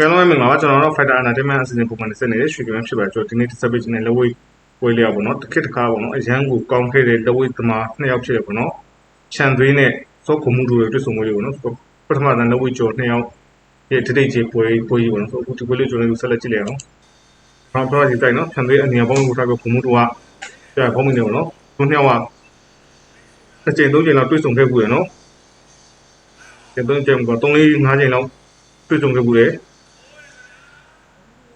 ကဲလုံးမင်္ဂလာပါကျွန်တော်တို့ Fighter Entertainment အစီအစဉ်ပုံမှန်ဆက်နေတဲ့ရွှေကမဖြစ်ပါကျွန်တော်ဒီနေ့တစ်ဆက်ပေးခြင်းနဲ့လက်ဝဲဝဲလေးရပါတော့တစ်ခစ်တစ်ခါပေါ့နော်အရန်ကိုကောင်းခဲ့တဲ့လက်ဝဲသမားနှစ်ယောက်ဖြစ်ရပေါ့နော်ချန်သွေးနဲ့စောခုံမှုတို့ရဲ့တွေ့ဆုံမှုလေးပေါ့နော်ပထမတန်းလက်ဝဲကျော်နှစ်ယောက်ရဲ့တတိတ်ကြီးပွဲပွဲကြီးပေါ့နော်ဆိုအခုဒီပွဲလေးကျွန်တော်တို့ဆက်လက်ကြည့်လိုက်အောင်ဘာပြောရည်တိုက်နော်ချန်သွေးအနေနဲ့ပေါင်းလို့ထားပြီးခုံမှုတို့ကကြာပေါင်းမိနေပေါ့နော်သူနှစ်ယောက်ကအချိန်သုံးချိန်လောက်တွေ့ဆုံခဲ့ဘူးရနော်ကျတော့ကြံက3 4 5ချိန်လောက်တွေ့ဆုံခဲ့ဘူးလေ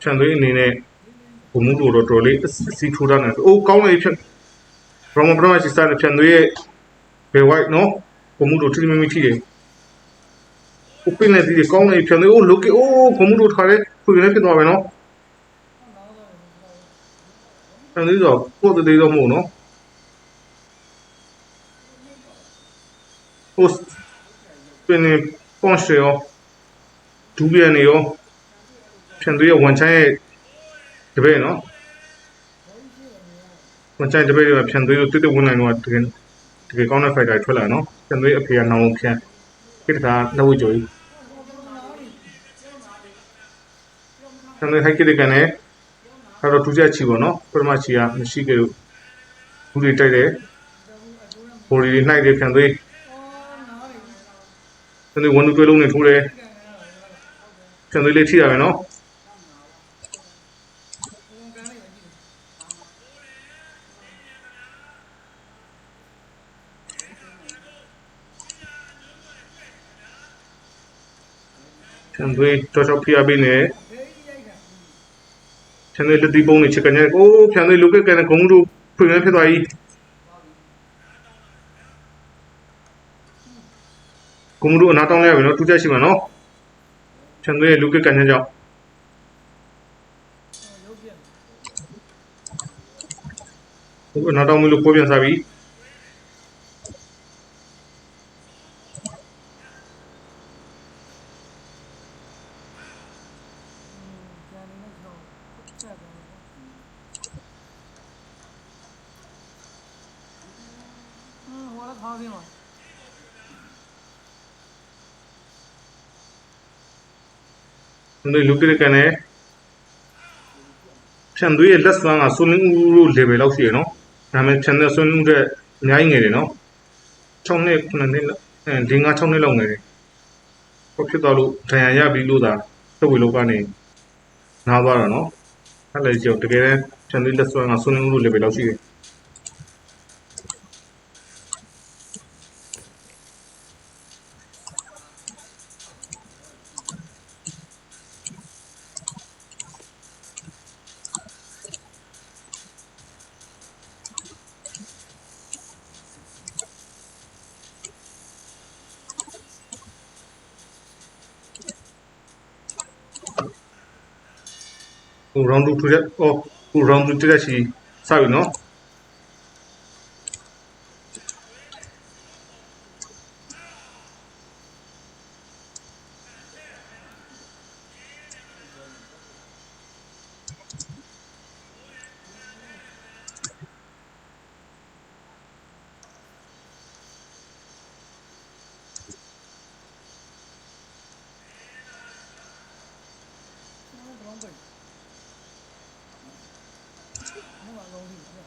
ခြံသွေးအနေနဲ့ဘုံမှုတို့တော့တော်လေးအစီထိုးတာနေအိုးကောင်းလေဖြတ်ဘရမဘရမရှိစားတဲ့ခြံသွေးရဲ့ဘယ်ဝိုက်နော်ဘုံမှုတို့ထိမမိထိတယ်ဥပင်းနေဒီကောင်းလေဖြတ်သွေးအိုးလုကေအိုးဘုံမှုတို့ထားတဲ့ခွေနေဖြစ်သွားပဲနော်ခြံသွေးတော့ကိုယ်တည်းတော့မဟုတ်နော်ဟိုစပင်းနေပွန်ရှေရောဒူးပြန်နေရော ဖြန်သွေးရဝန်ချိုင်းရဲ့တပည့်နော်ဝန်ချိုင်းတပည့်တွေကဖြန်သွေးတို့တိတိဝင်နိုင်တော့တကယ်တကယ်ကောင်းတဲ့ fighter ထွက်လာနော်ဖြန်သွေးအဖေကနောင်အောင်ဖြန်ခိတ္တကလက်ဝှေ့ကြိုကြီးဖြန်သွေးဟိုက်ကိတကန်နဲ့ကတော့ဒုတိယချီပေါ့နော်ပထမချီကမရှိခဲ့လို့ဘူးတွေတိုက်တယ်ဘော်ဒီတွေနှိုက်တယ်ဖြန်သွေးဖြန်သွေးဝန်တူတွဲလုံးနဲ့ထိုးတယ်ဖြန်သွေးလေးထိရမယ်နော် ခြံသွေးတော်တော်ဖိအားပေးနေခြံသွေးလက်တီးပုံးနေချက်ကနေအိုးခြံသွေးလုကကနေဂုံးတို့ဖွင့်နေဖြစ်သွားပြီဂုံးတို့အနာတောင်းလဲရပြီနော်တူချက်ရှိမှာနော်ခြံသွေးလု ကြက်ပါဘူးဟိုလည်းခါးစင်းပါဒီလူကရကနဲ့ဖြန်သွေးရဲ့လက်စွမ်းကဆွန်းလင်းဦးလို့ level လောက်ရှိရနော်ဒါပေမဲ့ဖြန်သွေးဆွန်းလင်းဦးတဲ့အများကြီးငယ်တယ်နော်6နှစ်9နှစ်ဒီ9 6နှစ်လောက်ငယ်တယ်ဟုတ်ဖြစ်သွားလို့ဒဏ်ရာရပြီးလို့သာသက်ဝေလောကနေနားသွားတာနော် အဲ့လေကြောင့်တကယ်တမ်းခြံသွေးလက်စွမ်းကဆွလင်းဦးတို့ level လောက်ရှိတယ် round 2ထူတဲ့အော်ဟို round 2တက်ရှိစပြီနော် အလုံးကြီးဖြစ်။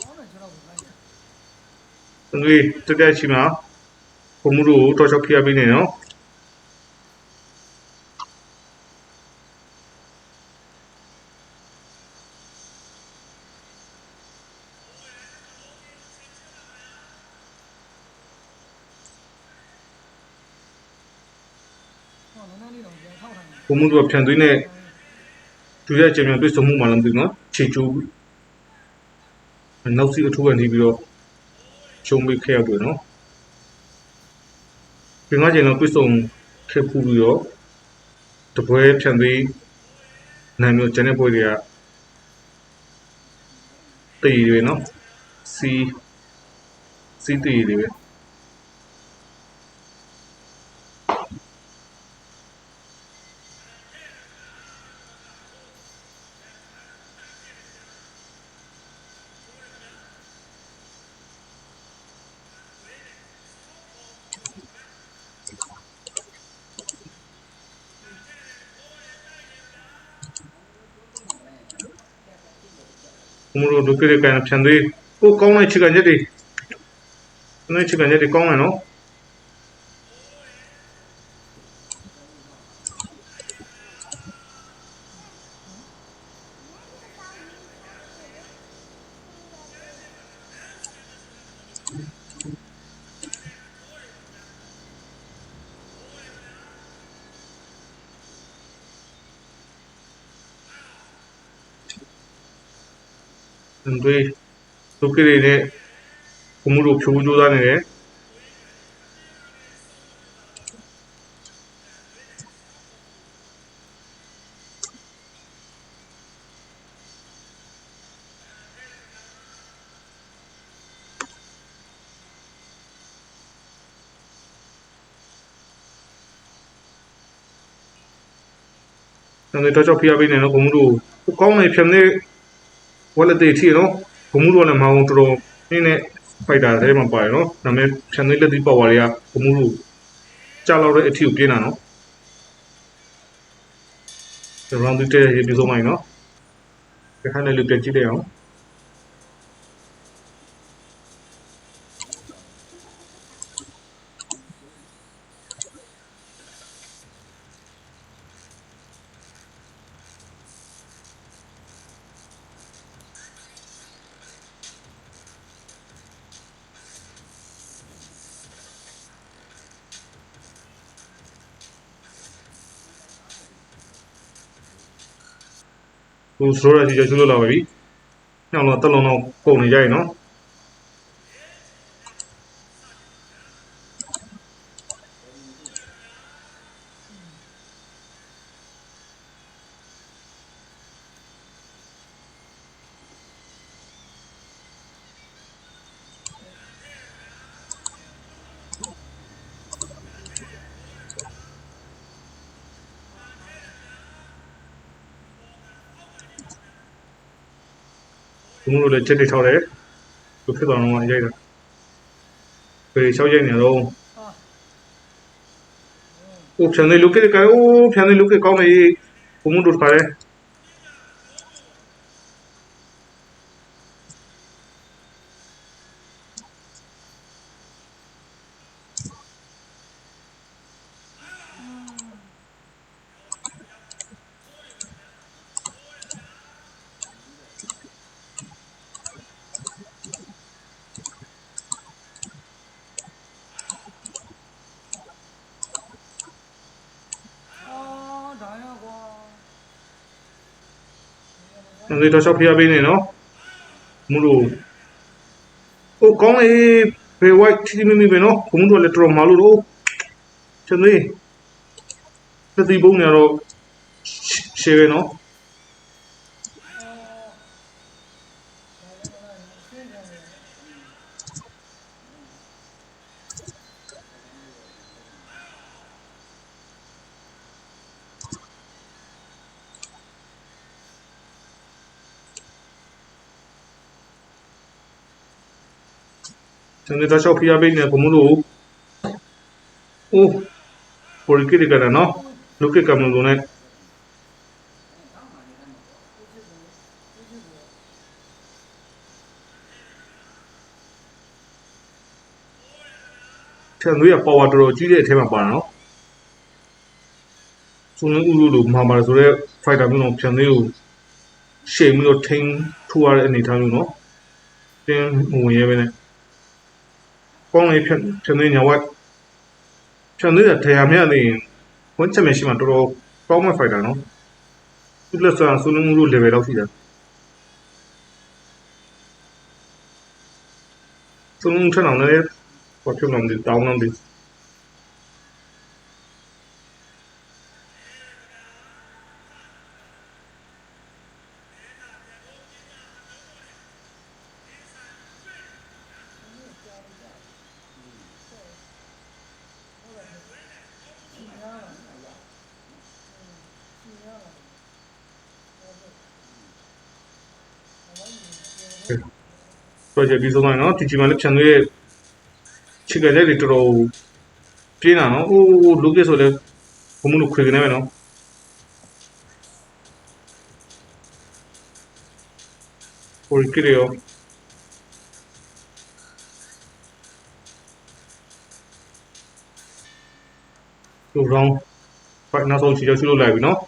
ဘာမှကျွန်တော်မလိုက်ဘူး။သူကြီးတက်တက်ချီမှာဘုံမှုတို့တော်ချောက်ခရပေးနေနော်။ဘုံမှုတို့ဖြန်သွင်းတဲ့ ဒုရကြံပြန်တွေ့ဆုံမှုမှလည်းမသိဘူးနော်ခြေကျိုးနောက်စီအထူးကနေပြီးတော့ရှုံးပေးခဲ့ရတယ်နော်ဒီမှာကျရင်တော့တွေ့ဆုံခဲ့ဖူးပြီးတော့တပွဲဖြန်သွေးနိုင်မျိုးကျန်တဲ့ပွဲတွေကတည်တွေနော်စီစီတည်တွေပဲ ဘုံမှုတို့ဒုက္ခတွေကန်ဖြန် တွေဒုက္ခတွေနဲ့ဘုံမှုတို့ဖြိုးကြိုးစားနေတယ်။ကျွန်တော်တော့ဖိအားပေးနေတော့ဘုံမှုတို့ဟိုကောင်းနေဖြန်နေ ဝက်လက်တွေထီနော်ဘုံမှုတို့လည်းမအောင်တော်တော်နင်းနဲ့ဖိုက်တာထဲမှာပါတယ်နော်။ဒါပေမဲ့ဖြန်နေလက်ဒီပါဝါတွေကဘုံမှုတို့ကြာလောက်တဲ့အထီကိုပြင်းတာနော်။ကျွန်တော်တို့တဲ့ရေပြီးဆုံးလိုက်နော်။ဒီခါနဲ့လူပြန်ကြည့်လိုက်အောင် ဟိုဆိုရစီကျလို့လာပါပြီ။ညောင်းတော့တက်လုံးတော့ပုံနေကြရင်နော်။ ဘုံတို့လည်းချက်တွေထောက်တယ်။သူဖြစ်သွားတော့မှရိုက်တာ။ပေလျှောက်ရိုက်နေတော့ဟာဟိုဖြန်နေလုကကအိုးဖြန်နေလုကကောင်းနေဘုံတို့ခါရဲ ကျွန်တော်တော့ရှောက်ဖိအားပေးနေနော်။မူလို့ဟိုကောင်းနေဘေဝိုက်တီမီမီပဲနော်။ဘုံတို့လည်းတော်တော်မာလို့တော့ကျွန်တော်သတိပုံနေတော့ရှေ့ပဲနော် အာဒါလည်းမလားဆင်းကြတယ် ။ ကျွန်တော်တော့ရှောက်ဖိအားပေးနေဘုံတို့အိုးပေါ်ကိရကရနော်။လုကကမလို့နဲ့ဆန်တွေးကပါဝါတော်တော်ကြီးတဲ့အထက်မှာပါတာနော်။ဆိုရင်ဥလူလူမှာပါဆိုတော့ fighter မျိုးတော့ဖြန်သေးကိုရှေ့ပြီးတော့ထိန်းထိုးရတဲ့အနေအထားမျိုးနော်။တင်းမဝင်ရဲပဲနဲ့ ကောင်းလေးဖြန်ဖြန်သေးညာဝက်ဖြန်သေးတဲ့ထရာမြတ်နေဝန်ချက်မရှိမှတော်တော်ကောင်းမဲ့ fighter နော်။သူလက်ဆန်ဆိုရင်ဥလူ level လောက်ရှိတယ်။ဆိုရင်ထအောင်လည်းဘာဖြစ်လို့မလဲတောင်းနေတယ် project ပြီးဆုံးသွားရင်နော်ဒီချိန်မှာလည်းဖြန်သွေးရဲ့ခြေကလေးတွေတော်တော်ပြင်းတာနော်အိုးလုကဆိုလည်းဘုံမလို့ခွေကနေပဲနော်ဟိုကိရရောလူရောင်းဖိုင်နောက်ဆုံးချီရရှိလို့လိုက်ပြီနော်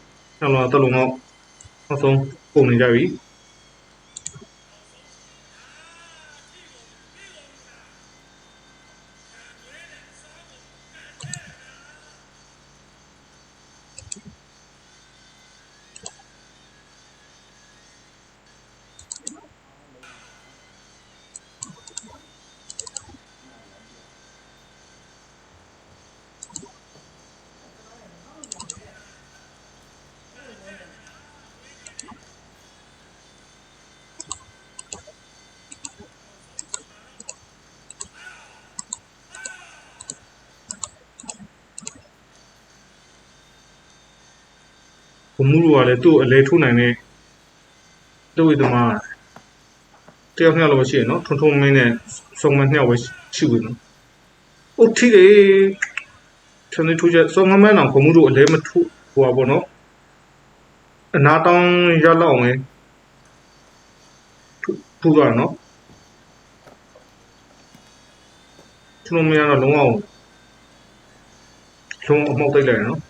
နောက်တော့တက်လုံးတော့နောက်ဆုံးပုံနေကြပြီ ဘမှုတို့ကလည်းသူ့အလဲထိုးနိုင်တဲ့တဝိသမားတယောက်နှစ်ယောက်လောက်ရှိရနော်ထုံထုံမင်းနဲ့စုံမနှစ်ယောက်ပဲရှိဝင်နော်။အိုထီလေတနေ့ထိုးချက်စုံမမန်းအောင်ဘမှုတို့အလဲမထိုးဟိုပါပေါ့နော်။အနာတောင်းရလောက်အောင်လေထူးတာနော်။ထုံမင်းကတော့လုံးဝလုံးအမောက်တိတ်လိုက်နော်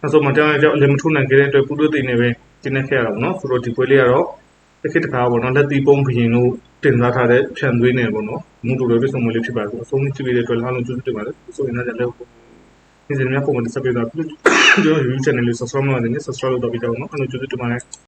နောက်ဆုံးမတောင်းရကြောက်လည်းမထုနိုင်ခဲ့တဲ့အတွက်ပူလို့သိနေပဲတင်းနေခဲ့ရတော့ဗောနော်ဆိုတော့ဒီပွဲလေးကတော့တစ်ခေတ်တစ်ခါဗောနော်လက်တီပုံးဘရင်တို့တင်စားထားတဲ့ဖြန်သွေးနေဗောနော်မှုတို့လည်းပြဆုံးမလေးဖြစ်ပါဘူးအဆုံးကြည့်ပေးတဲ့အတွက်အားလုံးကျေးဇူးတင်ပါတယ်ဆိုရင်လည်းလည်းဒီစနေပုံမှန်တက်ပေးတာကျွန်တော် YouTube channel လေး subscribe လုပ်နေ subscribe လုပ်တော့ပြကြအောင်နော်အားလုံးကျေးဇူးတင်ပါတယ်